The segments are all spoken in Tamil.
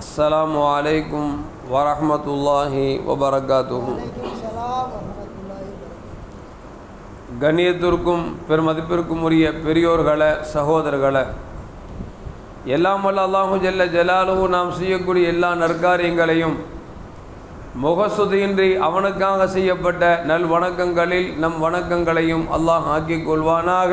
السلام عليكم ورحمة الله وبركاته கண்ணியத்திற்கும் பெருமதிப்பிற்கும் உரிய பெரியோர்களே சகோதரர்களே எல்லாம் வல்ல அல்லாஹு ஜல்ல ஜலாலுஹு நாம் செய்யக்கூடிய எல்லா நற்காரியங்களையும் முகசுதியின்றி அவனுக்காக செய்யப்பட்ட நல் வணக்கங்களில் நம் வணக்கங்களையும் அல்லாஹ் ஆக்கிக் கொள்வானாக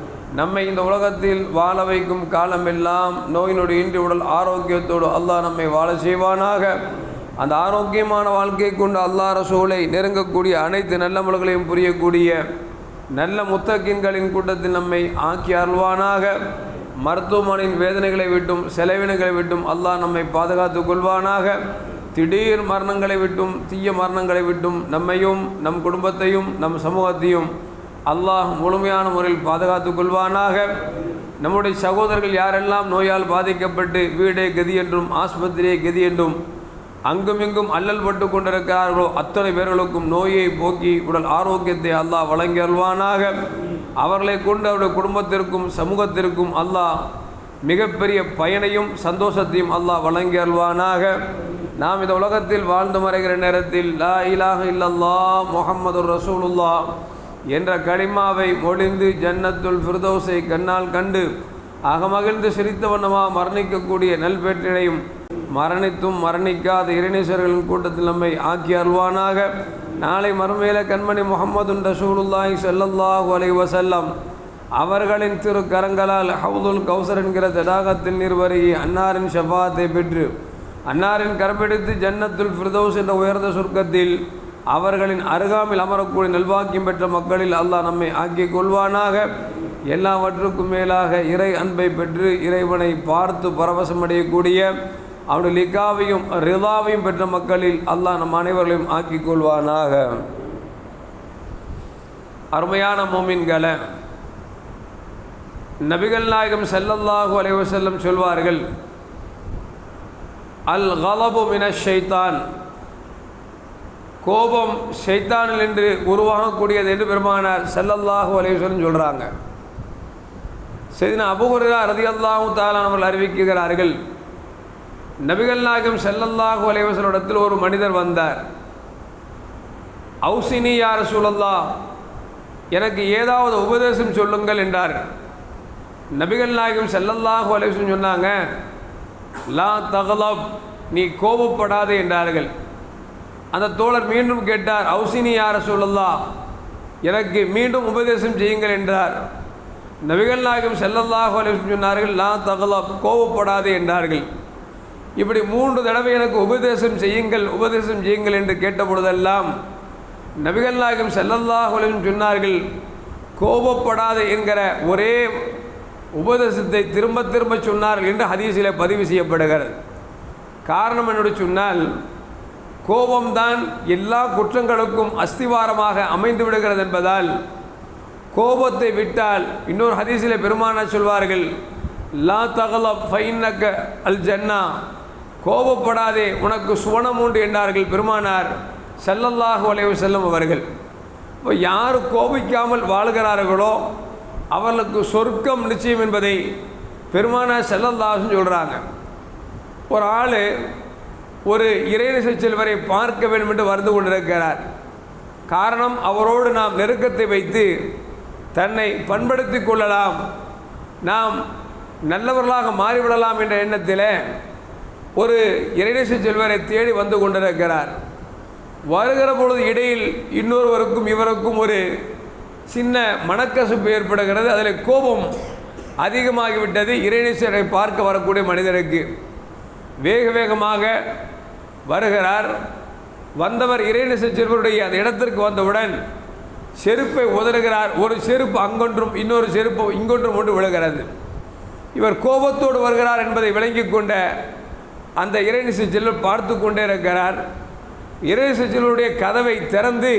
நம்மை இந்த உலகத்தில் வாழ வைக்கும் காலமெல்லாம் நோய் நொடி இன்றி உடல் ஆரோக்கியத்தோடு அல்லாஹ் நம்மை வாழ செய்வானாக. அந்த ஆரோக்கியமான வாழ்க்கை கொண்டு அல்லாஹ் ரசூலை நெருங்கக்கூடிய அனைத்து நல்லமல்களையும் புரியக்கூடிய நல்ல முத்தக்கின்களின் கூட்டத்தில் நம்மை ஆக்கி அருள்வானாக. மருத்துவமனையின் வேதனைகளை விட்டும் செலவினங்களை விட்டும் அல்லாஹ் நம்மை பாதுகாத்து கொள்வானாக. திடீர் மரணங்களை விட்டும் தீய மரணங்களை விட்டும் நம்மையும் நம் குடும்பத்தையும் நம் சமூகத்தையும் அல்லாஹ் முழுமையான முறையில் பாதுகாத்து கொள்வானாக. நம்முடைய சகோதரர்கள் யாரெல்லாம் நோயால் பாதிக்கப்பட்டு வீடே கதி என்றும் ஆஸ்பத்திரியே கதி என்றும் அங்குமிங்கும் அல்லல் பட்டு கொண்டிருக்கிறார்களோ அத்தனை பேர்களுக்கும் நோயை போக்கி உடல் ஆரோக்கியத்தை அல்லாஹ் வழங்கி அவர்களை கொண்டு அவருடைய குடும்பத்திற்கும் சமூகத்திற்கும் அல்லாஹ் மிகப்பெரிய பயனையும் சந்தோஷத்தையும் அல்லாஹ் வழங்கி நாம் இந்த உலகத்தில் வாழ்ந்து மறைகிற நேரத்தில் லா இலாக இல்லல்லா முகமது ரசூலுல்லா என்ற களிமாவை மொழிந்து ஜன்னத்துல் ஃபிர்தௌஸை கண்ணால் கண்டு அகமகிழ்ந்து சிரித்த வண்ணமாக மரணிக்கக்கூடிய நல்பேற்றினையும் மரணித்தும் மரணிக்காத இறைநேசர்களின் கூட்டத்தில் நம்மை ஆக்கி அருள்வானாக. நாளை மறுமையில கண்மணி முகமது ரசூலுல்லாஹி ஸல்லல்லாஹு அலை வசல்லம் அவர்களின் திரு கரங்களால் ஹவுதுல் கௌசர் என்கிற தடாகத்தின் நிர்வருகி அன்னாரின் ஷஃபாத்தை பெற்று அன்னாரின் கரப்பிடித்து ஜன்னத்துல் ஃபிர்தௌஸ் என்ற உயர்ந்த சுருக்கத்தில் அவர்களின் அருகாமில் அமரக்கூடிய நல்வாக்கியம் பெற்ற மக்களில் அல்லாஹ் நம்மை ஆக்கிக் கொள்வானாக. எல்லாவற்றுக்கும் மேலாக இறை அன்பை பெற்று இறைவனை பார்த்து பரவசமடையக்கூடிய அவனுடைய லிக்காவையும் ரிதாவையும் பெற்ற மக்களில் அல்லாஹ் நம் அனைவர்களையும் ஆக்கிக் கொள்வானாக. அருமையான மோமின்களை நபிகள் நாயகம் செல்லல்லாஹு அலைவசல்லம் சொல்வார்கள் அல் கலபு மின ஷைத்தான் கோபம் ஷைத்தானில் என்று உருவாகக்கூடியது என்று பெருமானார் செல்லல்லாஹு அலேஸ்வரன் சொல்கிறாங்க செய்தின அபுகுரா ரதி அல்லாஹும் தாலான் அவர்கள் அறிவிக்கிறார்கள் நபிகள் நாயகம் செல்லல்லாஹு அலைவசலிடத்தில் ஒரு மனிதர் வந்தார். அவுசினி யார் சூழல்லா எனக்கு ஏதாவது உபதேசம் சொல்லுங்கள் என்றார். நபிகள் நாயகம் செல்லல்லாஹு அலைவசம் சொன்னாங்க லா தகலப் நீ கோபப்படாதே என்றார்கள். அந்த தோழர் மீண்டும் கேட்டார் அவுசினி யார சொல்லல்லா எனக்கு மீண்டும் உபதேசம் செய்யுங்கள் என்றார். நபிகள் நாயகம் செல்லல்லாஹு சொன்னார்கள் நான் தகலப் கோவப்படாதே என்றார்கள். இப்படி மூன்று தடவை எனக்கு உபதேசம் செய்யுங்கள் உபதேசம் செய்யுங்கள் என்று கேட்ட பொழுதெல்லாம் நபிகள் நாயகம் செல்லல்லாஹுலையும் சொன்னார்கள் கோபப்படாது என்கிற ஒரே உபதேசத்தை திரும்ப திரும்ப சொன்னார்கள் என்று ஹதீஸில் பதிவு செய்யப்படுகிறது. காரணம் என்னோடு சொன்னால் கோபம்தான் எல்லா குற்றங்களுக்கும் அஸ்திவாரமாக அமைந்து விடுகிறது என்பதால் கோபத்தை விட்டால் இன்னொரு ஹதீஸில் பெருமான சொல்வார்கள் லா தகல ஃபைன்னக்க அல் ஜன்னா. கோபப்படாதே உனக்கு சுவனம் உண்டு என்றார்கள் பெருமானார் செல்லல்லாஹு வளைவு செல்லும் அவர்கள். இப்போ யார் கோபிக்காமல் வாழ்கிறார்களோ அவர்களுக்கு சொர்க்கம் நிச்சயம் என்பதை பெருமானார் செல்லல்லாஹுன்னு சொல்கிறாங்க ஒரு ஆள் ஒரு இறைநிசை செல்வரை பார்க்க வேண்டும் என்று வந்து கொண்டிருக்கிறார். காரணம் அவரோடு நாம் நெருக்கத்தை வைத்து தன்னை பண்படுத்தி கொள்ளலாம். நாம் நல்லவர்களாக மாறிவிடலாம் என்ற எண்ணத்தில் ஒரு இறைநிசை செல்வரை தேடி வந்து கொண்டிருக்கிறார். வருகிற பொழுது இடையில் இன்னொருவருக்கும் இவருக்கும் ஒரு சின்ன மனக்கசப்பு ஏற்படுகிறது. அதில் கோபம் அதிகமாகிவிட்டது. இறைநேசரை பார்க்க வரக்கூடிய மனிதருக்கு. வேக வேகமாக வருகிறார். வந்தவர் இறைநேச செல்வருடைய அந்த இடத்திற்கு வந்தவுடன் செருப்பை உதறுகிறார். ஒரு செருப்பு அங்கொன்றும் இன்னொரு செருப்பு இங்கொன்றும் ஒன்று விழுகிறது. இவர் கோபத்தோடு வருகிறார் என்பதை விளங்கி கொண்ட அந்த இறைநேச செல்வர் பார்த்து கொண்டே இருக்கிறார். இறைசலுடைய கதவை திறந்து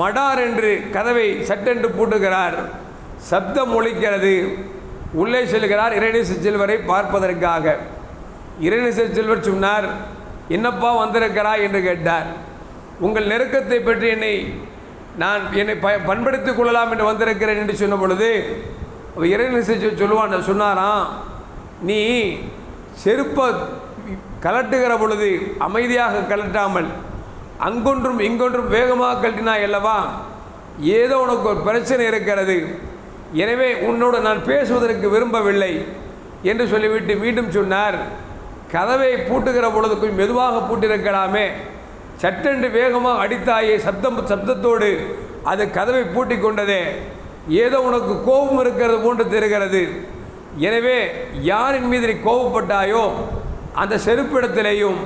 மடார் என்று கதவை சட்டென்று பூட்டுகிறார். சப்தம் ஒழிக்கிறது உள்ளே செல்கிறார் இறைநேச செல்வரை பார்ப்பதற்காக. இறைநேச செல்வர் சொன்னார் என்னப்பா வந்திருக்கிறாய் என்று கேட்டார். உங்கள் நெருக்கத்தை பற்றி என்னை நான் என்னை ப பண்படுத்திக் கொள்ளலாம் என்று வந்திருக்கிறேன் என்று சொன்ன பொழுது இறைநிசை சொல்லுவான் சொன்னாராம் நீ செருப்பை கலட்டுகிற பொழுது அமைதியாக கலட்டாமல் அங்கொன்றும் இங்கொன்றும் வேகமாக கழட்டினாய் அல்லவா? ஏதோ உனக்கு ஒரு பிரச்சனை இருக்கிறது. எனவே உன்னோடு நான் பேசுவதற்கு விரும்பவில்லை என்று சொல்லிவிட்டு மீண்டும் சொன்னார். கதவை பூட்டுகிற பொழுதுக்கும் மெதுவாக பூட்டியிருக்கலாமே சட்டென்று வேகமாக அடித்தாயே சப்தம் சப்தத்தோடு அது கதவை பூட்டி கொண்டதே. ஏதோ உனக்கு கோபம் இருக்கிறது போன்று தெரிகிறது. எனவே யாரின் மீது நீ கோபப்பட்டாயோ அந்த செருப்பிடத்திலேயும்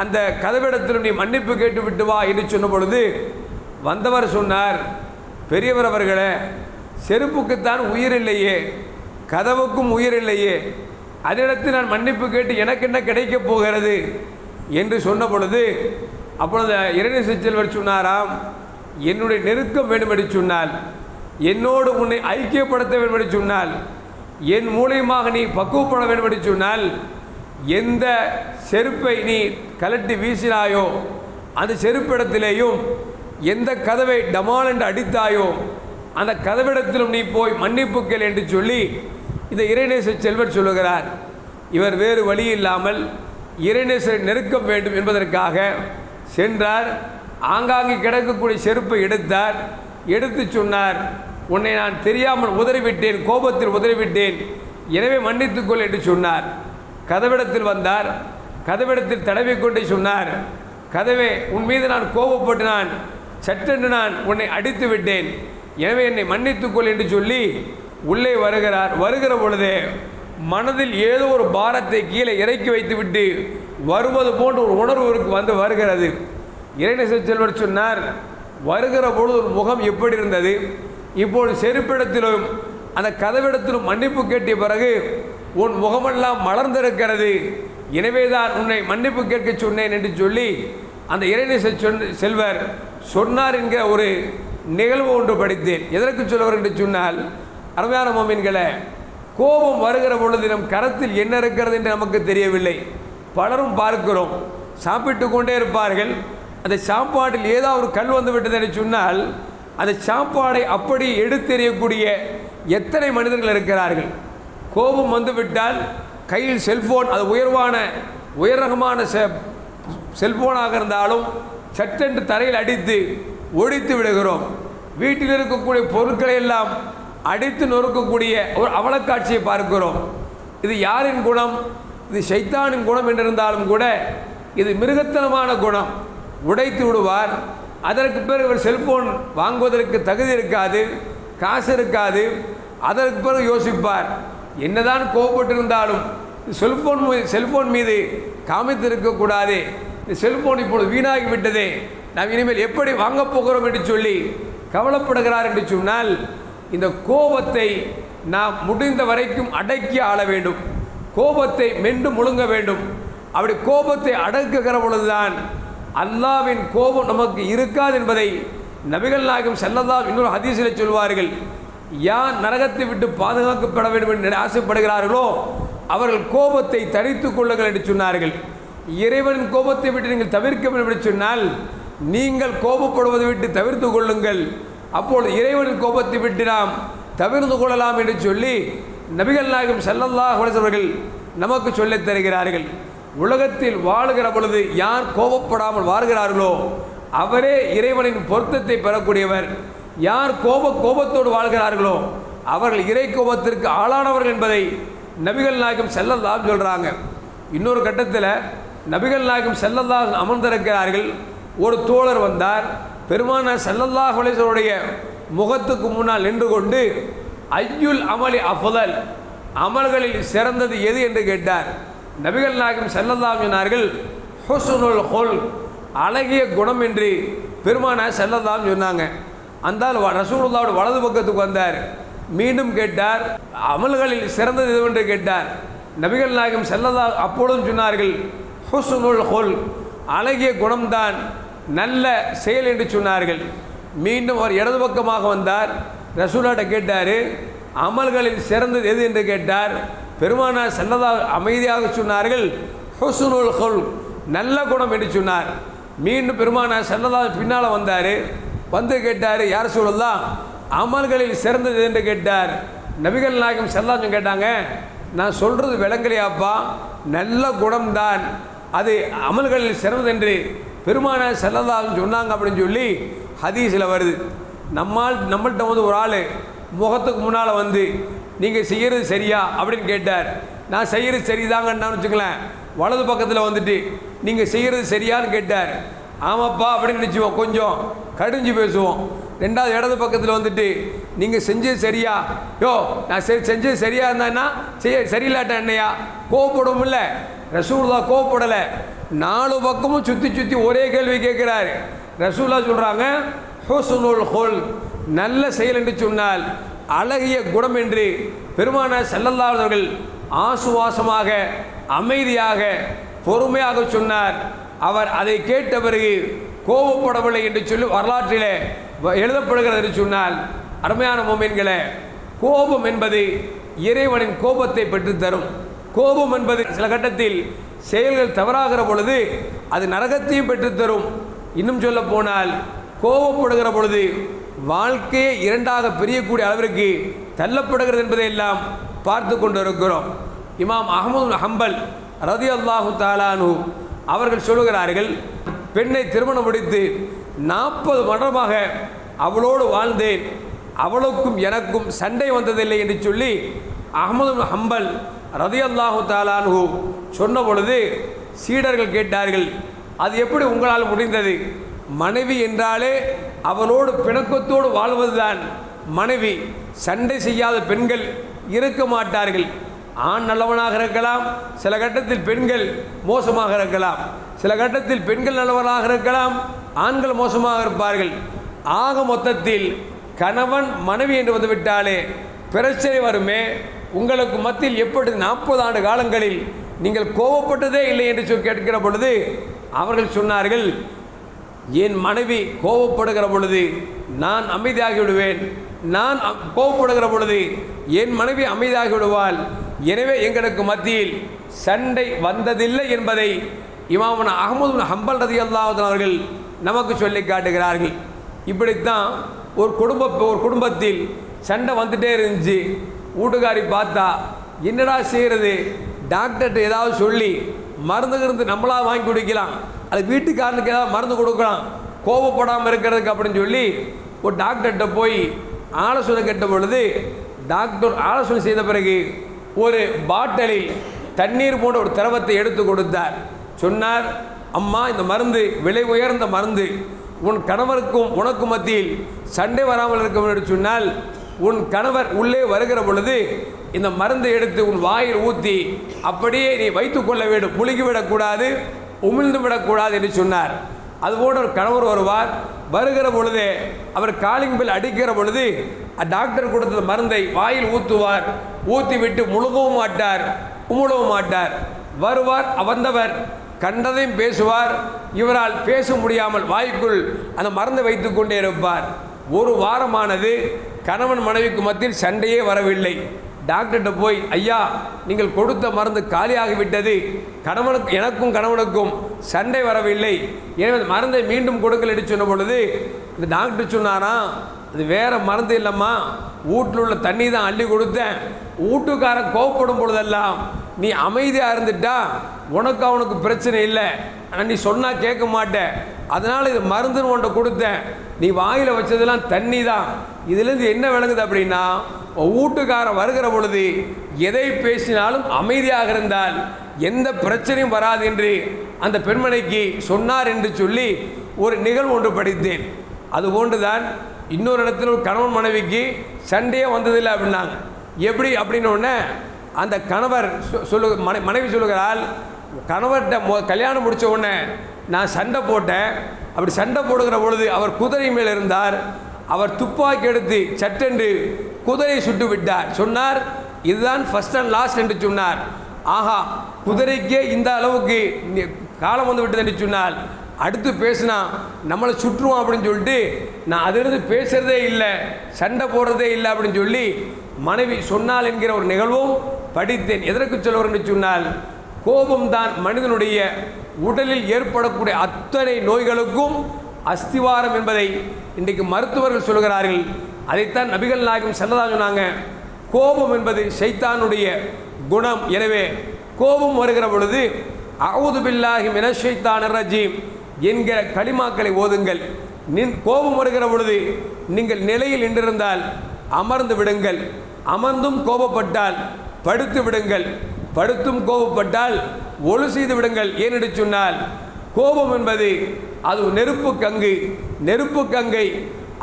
அந்த கதவிடத்திலும் நீ மன்னிப்பு கேட்டு விட்டு வா என்று சொன்ன பொழுது வந்தவர் சொன்னார் பெரியவர் அவர்களே செருப்புக்குத்தான் உயிர் இல்லையே கதவுக்கும் உயிர் இல்லையே அதனிடத்து நான் மன்னிப்பு கேட்டு எனக்கு என்ன கிடைக்கப் போகிறது? என்று சொன்ன பொழுது அப்பொழுது இறைநேச செல்வர் சொன்னாராம் என்னுடைய நெருக்கம் வேண்டும் என்று சொன்னால் என்னோடு உன்னை ஐக்கியப்படுத்த வேண்டும் என்று சொன்னால் என் மூலியமாக நீ பக்குவப்பட வேண்டும் என்று சொன்னால் எந்த செருப்பை நீ கலட்டி வீசினாயோ அந்த செருப்பிடத்திலேயும் எந்த கதவை டமால் என்று அடித்தாயோ அந்த கதவிடத்திலும் நீ போய் மன்னிப்பு கேள் என்று சொல்லி இந்த இறைநேச செல்வர் சொல்லுகிறார் இவர் வேறு வழி இல்லாமல் இறைநேசரை நெருக்கம் வேண்டும் என்பதற்காக சென்றார் ஆங்காங்கே கிடக்கக்கூடிய செருப்பை எடுத்தார் எடுத்து சொன்னார் உன்னை நான் தெரியாமல் உதறிவிட்டேன் கோபத்தில் உதறிவிட்டேன் எனவே மன்னித்துக்கொள் என்று சொன்னார். கதவிடத்தில் வந்தார் கதவிடத்தில் தடவிக்கொண்டே சொன்னார் கதவே உன் மீது நான் கோபப்பட்டு நான் சட்டென்று நான் உன்னை அடித்து விட்டேன் எனவே என்னை மன்னித்துக்கொள் என்று சொல்லி உள்ளே வருகிறார். வருகிற பொழுதே மனதில் ஏதோ ஒரு பாரத்தை கீழே இறக்கி வைத்துவிட்டு வருவது போன்ற ஒரு உணர்வுக்கு வந்து வருகிறது. இறைநேச செல்வர் சொன்னார் வருகிற பொழுது ஒரு முகம் எப்படி இருந்தது? இப்போது செருப்பிடத்திலும் அந்த கதவிடத்திலும் மன்னிப்பு கேட்டிய பிறகு உன் முகமெல்லாம் மலர்ந்திருக்கிறது. எனவேதான் உன்னை மன்னிப்பு கேட்க சொன்னேன் என்று சொல்லி அந்த இறைநேச செல்வர் சொன்னார் என்கிற ஒரு நிகழ்வு ஒன்று படித்தேன். எதற்கு சொல்லுவார் என்று சொன்னால் அருமையான மோமின்களை கோபம் வருகிற பொழுது நம் கரத்தில் என்ன இருக்கிறது என்று நமக்கு தெரியவில்லை. பலரும் பார்க்கிறோம். சாப்பிட்டு கொண்டே இருப்பார்கள். அந்த சாப்பாட்டில் ஏதாவது ஒரு கல் வந்து விட்டது என்று சொன்னால் அந்த சாப்பாடை அப்படி எடுத்தெறியக்கூடிய எத்தனை மனிதர்கள் இருக்கிறார்கள். கோபம் வந்துவிட்டால் கையில் செல்ஃபோன் அது உயர்வான உயர் ரகமான செ செல்ஃபோனாக இருந்தாலும் சட்டென்று தரையில் அடித்து ஒழித்து விடுகிறோம். வீட்டில் இருக்கக்கூடிய பொருட்களை எல்லாம் அடித்து நொறுக்கக்கூடிய ஒரு அவலக்காட்சியை பார்க்கிறோம். இது யாரின் குணம்? இது சைத்தானின் குணம் என்றிருந்தாலும் கூட இது மிருகத்தனமான குணம். உடைத்து விடுவார். அதற்கு பிறகு இவர் செல்ஃபோன் வாங்குவதற்கு தகுதி இருக்காது காசு இருக்காது. அதற்கு பிறகு யோசிப்பார் என்னதான் கோபப்பட்டிருந்தாலும் செல்ஃபோன் செல்ஃபோன் மீது காமித்து இருக்கக்கூடாது இந்த செல்ஃபோன் இப்பொழுது வீணாகி விட்டதே நாம் இனிமேல் எப்படி வாங்கப் போகிறோம் என்று சொல்லி கவலைப்படுகிறார் என்று சொன்னால் இந்த கோபத்தை நாம் முடிந்த வரைக்கும் அடக்கி ஆள வேண்டும். கோபத்தை மென்று முழுங்க வேண்டும். அப்படி கோபத்தை அடக்குகிற பொழுதுதான் அல்லாவின் கோபம் நமக்கு இருக்காது என்பதை நபிகள் நாயகம் செல்லதா இன்னொரு ஹதீஸில் சொல்வார்கள். யார் நரகத்தை விட்டு பாதுகாக்கப்பட வேண்டும் என்று ஆசைப்படுகிறார்களோ அவர்கள் கோபத்தை தரித்து கொள்ளுங்கள் என்று சொன்னார்கள். இறைவனின் கோபத்தை விட்டு நீங்கள் தவிர்க்க வேண்டும் என்று சொன்னால் நீங்கள் கோபப்படுவதை விட்டு தவிர்த்து கொள்ளுங்கள். அப்பொழுது இறைவனின் கோபத்தை விட்டு நாம் தவிர்ந்து கொள்ளலாம் என்று சொல்லி நபிகள் நாயகம் செல்லல்லாஹ் அவர்கள் நமக்கு சொல்லித் தருகிறார்கள். உலகத்தில் வாழுகிற பொழுது யார் கோபப்படாமல் வாழ்கிறார்களோ அவரே இறைவனின் பொருத்தத்தை பெறக்கூடியவர். யார் கோப கோபத்தோடு வாழ்கிறார்களோ அவர்கள் இறை கோபத்திற்கு ஆளானவர்கள் என்பதை நபிகள் நாயகம் செல்லல்லாம் சொல்கிறாங்க இன்னொரு கட்டத்தில் நபிகள் நாயகம் செல்லல்லாஹ் அமர்ந்திருக்கிறார்கள். ஒரு தோழர் வந்தார். பெருமானார் செல்லல்லாஹ் அலிசருடைய முகத்துக்கு முன்னால் நின்று கொண்டு ஐயுல் அமலி அஃதல் அமல்களில் சிறந்தது எது என்று கேட்டார். நபிகள் நாயகம் செல்லல்லாம் சொன்னார்கள் ஹொசுனுல் ஹொல் அழகிய குணம் என்று பெருமானார் செல்லல்லாம் சொன்னாங்க. அந்த வ- ரசூலுல்லாவோட வலது பக்கத்துக்கு வந்தார். மீண்டும் கேட்டார் அமல்களில் சிறந்தது எதுவென்று கேட்டார். நபிகள் நாயகம் செல்லதா அப்பொழுதும் சொன்னார்கள் ஹொசுனுல் ஹொல் அழகிய குணம்தான். நல்ல செயல் என்று சொன்னார்கள். மீண்டும் அவர் இடது பக்கமாக வந்தார். ரசூலாட்ட கேட்டார் அமல்களில் சிறந்தது எது? என்று கேட்டார். பெருமானார் செல்லதா அமைதியாக சொன்னார்கள் ஹொசுனுல் ஹொல் நல்ல குணம் என்று சொன்னார். மீண்டும் பெருமானார் செல்லதா பின்னால் வந்தார். வந்து கேட்டார் யார் சொல்லலாம் அமல்களில் சிறந்தது என்று கேட்டார். நபிகள் நாயகம் செல்லாச்சும் கேட்டாங்க நான் சொல்கிறது விளங்கலையாப்பா நல்ல குணம்தான். அது அமல்களில் சிறந்தது என்று பெருமானார் செல்லதான்னு சொன்னாங்க அப்படின்னு சொல்லி ஹதீஸில் வருது. நம்மால் நம்மள்கிட்ட வந்து ஒரு ஆள் முகத்துக்கு முன்னால் வந்து நீங்கள் செய்கிறது சரியா? அப்படின்னு கேட்டார். நான் செய்கிறது சரிதாங்கன்னு வச்சுக்கலேன் வலது பக்கத்தில் வந்துட்டு நீங்கள் செய்கிறது சரியான்னு கேட்டார். ஆமாப்பா அப்படின்னு நினச்சிவோம் கொஞ்சம் கடிஞ்சு பேசுவோம். ரெண்டாவது இடது பக்கத்தில் வந்துட்டு நீங்கள் செஞ்சது சரியா? யோ நான் சரி செஞ்சது சரியாக இருந்தான்னா செய்ய சரியில்லாட்ட என்னையா? கோவப்படும்ல ரசூல்லா கோவப்படலை. நாலு பக்கமும் சுற்றி சுற்றி ஒரே கேள்வி கேட்குறார். ரசூலா சொல்கிறாங்க ஹோசுனுல் ஹோல் நல்ல செயல் என்று சொன்னால் அழகிய குணம் என்று பெருமான செல்லல்லாதவர்கள் ஆசுவாசமாக அமைதியாக பொறுமையாக சொன்னார். அவர் அதை கேட்ட பிறகு கோபப்படவில்லை என்று சொல்லி வரலாற்றில் வ- எழுதப்படுகிறது என்று சொன்னால் அருமையான மோமீன்களே கோபம் என்பது இறைவனின் கோபத்தை பெற்று தரும் கோபம் என்பது சில கட்டத்தில் செயல்கள் தவறாகிற பொழுது அது நரகத்தையும் பெற்றுத்தரும். இன்னும் சொல்ல போனால் கோபப்படுகிற பொழுது வாழ்க்கையே இரண்டாக பிரியக்கூடிய அளவிற்கு தள்ளப்படுகிறது என்பதை எல்லாம் பார்த்து கொண்டிருக்கிறோம். இமாம் அகமது ஹம்பல் ரதி அல்லாஹு தாலானு அவர்கள் சொல்லுகிறார்கள் பெண்ணை திருமணம் முடித்து நாற்பது வருடமாக அவளோடு வாழ்ந்தேன். அவளுக்கும் எனக்கும் சண்டை வந்ததில்லை என்று சொல்லி அகமது ஹம்பல் ரதி அல்லாஹு தாலானு சொன்ன பொழுது சீடர்கள் கேட்டார்கள் அது எப்படி உங்களால் முடிந்தது? மனைவி என்றாலே அவளோடு பிணக்கத்தோடு வாழ்வதுதான். மனைவி சண்டை செய்யாத பெண்கள் இருக்க மாட்டார்கள். ஆண் நல்லவனாக இருக்கலாம் சில கட்டத்தில் பெண்கள் மோசமாக இருக்கலாம். சில கட்டத்தில் பெண்கள் நல்லவனாக இருக்கலாம் ஆண்கள் மோசமாக இருப்பார்கள். ஆக மொத்தத்தில் கணவன் மனைவி என்று வந்துவிட்டாலே பிரச்சனை வருமே உங்களுக்கு மத்தியில் எப்படி நாற்பது ஆண்டு காலங்களில் நீங்கள் கோவப்பட்டதே இல்லை என்று சொல்லி கேட்கிற பொழுது அவர்கள் சொன்னார்கள் என் மனைவி கோவப்படுகிற பொழுது நான் அமைதியாகி விடுவேன். நான் கோவப்படுகிற பொழுது என் மனைவி அமைதியாகி விடுவாள். எனவே எங்களுக்கு மத்தியில் சண்டை வந்ததில்லை என்பதை இமாமன் அகமது ஹம்பல் ரதி அல்லாஹன் அவர்கள் நமக்கு சொல்லி காட்டுகிறார்கள். இப்படித்தான் ஒரு குடும்ப ஒரு குடும்பத்தில் சண்டை வந்துட்டே இருந்துச்சு. வீட்டுக்காரி பார்த்தா என்னடா செய்கிறது டாக்டர்கிட்ட ஏதாவது சொல்லி மருந்து கிருந்து நம்மளாக வாங்கி குடிக்கலாம். அது வீட்டுக்காரனுக்கு ஏதாவது மருந்து கொடுக்கலாம். கோபப்படாமல் இருக்கிறதுக்கு அப்படின்னு சொல்லி ஒரு டாக்டர்கிட்ட போய் ஆலோசனை கேட்ட பொழுது டாக்டர் ஆலோசனை செய்த பிறகு ஒரு பாட்டிலில் தண்ணீர் போன்ற ஒரு திரவத்தை எடுத்து கொடுத்தார். சொன்னார் அம்மா இந்த மருந்து விலை உயர்ந்த மருந்து. உன் கணவருக்கும் உனக்கும் மத்தியில் சண்டை வராமல் இருக்கும் என்று சொன்னால் உன் கணவர் உள்ளே வருகிற பொழுது இந்த மருந்தை எடுத்து உன் வாயில் ஊற்றி அப்படியே நீ வைத்து கொள்ள வேண்டும். முழுகிவிடக்கூடாது உமிழ்ந்து விடக்கூடாது என்று சொன்னார். அதுபோன்று ஒரு கணவர் வருவார். வருகிற பொழுதே அவர் காலிங் பில் அடிக்கிற பொழுது டாக்டர் கொடுத்த மருந்தை வாயில் ஊற்றுவார் ஊற்றி விட்டு முழுகவும் மாட்டார் உமிழவும் மாட்டார். வருவார் வந்தவர் கண்டதையும் பேசுவார். இவரால் பேச முடியாமல் வாய்க்குள் அந்த மருந்தை வைத்து கொண்டே இருப்பார். ஒரு வாரமானது கணவன் மனைவிக்கு மத்தியில் சண்டையே வரவில்லை. டாக்டர்கிட்ட போய் ஐயா நீங்கள் கொடுத்த மருந்து காலியாகிவிட்டது. கணவனுக்கு எனக்கும் கணவனுக்கும் சண்டை வரவில்லை. எனவே மருந்தை மீண்டும் கொடுக்கல் என்று சொன்ன பொழுது இந்த டாக்டர் சொன்னாராம் அது வேறு மருந்து இல்லைம்மா. வீட்டில் உள்ள தண்ணி தான் அள்ளி கொடுத்தேன். வீட்டுக்காரன் கோவப்படும் பொழுதெல்லாம் நீ அமைதியாக இருந்துட்டா. உனக்கு அவனுக்கு பிரச்சனை இல்லை. ஆனால் நீ சொன்னால் கேட்க மாட்டேன் அதனால் இது மருந்துன்னு உன்ட்ட கொடுத்தேன். நீ வாயில் வச்சதெல்லாம் தண்ணி தான் இதுலேருந்து என்ன விளங்குது அப்படின்னா வீட்டுக்காரன் வருகிற பொழுது எதை பேசினாலும் அமைதியாக இருந்தால் எந்த பிரச்சனையும் வராது என்று அந்த பெண்மணிக்கு சொன்னார் என்று சொல்லி ஒரு நிகழ்வு ஒன்று படித்தேன். அதுபோன்று தான் இன்னொரு இடத்துல ஒரு கணவன் மனைவிக்கு சண்டையே வந்ததில்லை அப்படின்னாங்க. எப்படி? அப்படின்னு அந்த கணவர் சொ- சொல்லு மனை மனைவி சொல்லுகிறாள் கணவர்கிட்ட மொ கல்யாணம் முடித்த உடனே நான் சண்டை போட்டேன். அப்படி சண்டை போடுகிற பொழுது அவர் குதிரை மேல் இருந்தார். அவர் துப்பாக்கி எடுத்து சட்டென்று குதிரையை சுட்டு விட்டார். சொன்னார் இதுதான் ஃபர்ஸ்ட் அண்ட் லாஸ்ட் என்று சொன்னார். ஆஹா குதிரைக்கே இந்த அளவுக்கு காலம் வந்து விட்டது என்று சொன்னால் அடுத்து பேசினா நம்மளை சுற்றுவோம் அப்படின்னு சொல்லிட்டு நான் அதிலிருந்து பேசுறதே இல்லை சண்டை போடுறதே இல்லை அப்படின்னு சொல்லி மனைவி சொன்னால் என்கிற ஒரு நிகழ்வும் படித்தேன். எதற்கு சொல்லுவார் என்று சொன்னால் கோபம்தான் மனிதனுடைய உடலில் ஏற்படக்கூடிய அத்தனை நோய்களுக்கும் அஸ்திவாரம் என்பதை இன்றைக்கு மருத்துவர்கள் சொல்கிறார்கள் அதைத்தான் நபிகள் நாயகம் செல்லதா சொன்னாங்க. கோபம் என்பது சைத்தானுடைய குணம். எனவே கோபம் வருகிற பொழுது அவுது பில்லாஹி மினஷைத்தான் ரஜீம் என்கிற களிமாக்களை ஓதுங்கள். நின் கோபம் வருகிற பொழுது நீங்கள் நிலையில் நின்றிருந்தால் அமர்ந்து விடுங்கள். அமர்ந்தும் கோபப்பட்டால் படுத்து விடுங்கள். படுத்தும் கோபப்பட்டால் ஒழு செய்து விடுங்கள் ஏனென்று சொன்னால் கோபம் என்பது அது நெருப்பு கங்கு. நெருப்பு கங்கை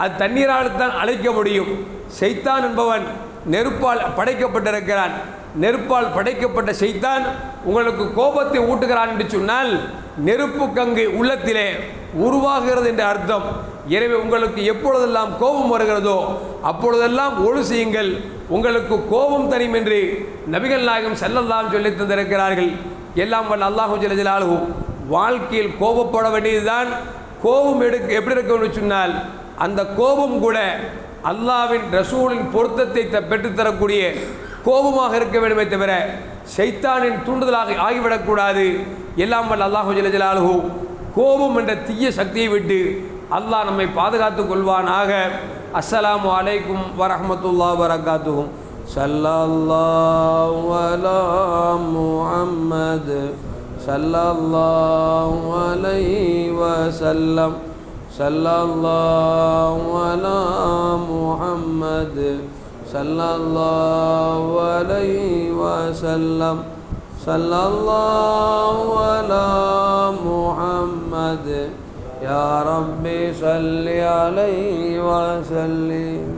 அது தண்ணீரால் தான் அழைக்க முடியும். செய்தான் என்பவன் நெருப்பால் படைக்கப்பட்டிருக்கிறான். நெருப்பால் படைக்கப்பட்ட செய்தான் உங்களுக்கு கோபத்தை ஊட்டுகிறான் என்று சொன்னால் நெருப்பு கங்கு உள்ளத்திலே உருவாகிறது என்ற அர்த்தம். எனவே உங்களுக்கு எப்பொழுதெல்லாம் கோபம் வருகிறதோ அப்பொழுதெல்லாம் ஒழு செய்யுங்கள். உங்களுக்கு கோபம் தரும் என்று நபிகள் நாயகம் செல்லல்லாம் சொல்லி தந்திருக்கிறார்கள் எல்லாம் வல்ல அல்லாஹு ஜலஜலாலு வாழ்க்கையில் கோபப்பட வேண்டியதுதான். கோபம் எடுக்க எப்படி இருக்கணும்னு சொன்னால் அந்த கோபம் கூட அல்லாவின் ரசூலின் பொருத்தத்தை த பெற்றுத்தரக்கூடிய கோபமாக இருக்க வேண்டுமே தவிர சைத்தானின் தூண்டுதலாக ஆகிவிடக்கூடாது. எல்லாம் வல்ல அல்லாஹு ஜலஜலாலு கோபம் என்ற தீய சக்தியை விட்டு அல்லாஹ் நம்மை பாதுகாத்துக் கொள்வானாக. அஸ்ஸலாமு அலைக்கும் வரமத்துல்லா வரகாத்துகும் ஸல்லல்லாஹு அலா முஹம்மது. ஸல்லல்லாஹு அலைஹி வஸல்லம். ஸல்லல்லாஹு அலா முஹம்மது. ஸல்லல்லாஹு அலைஹி வஸல்லம். ஸல்லல்லாஹு அலா முஹம்மது. يا ربي صل عليه وسلم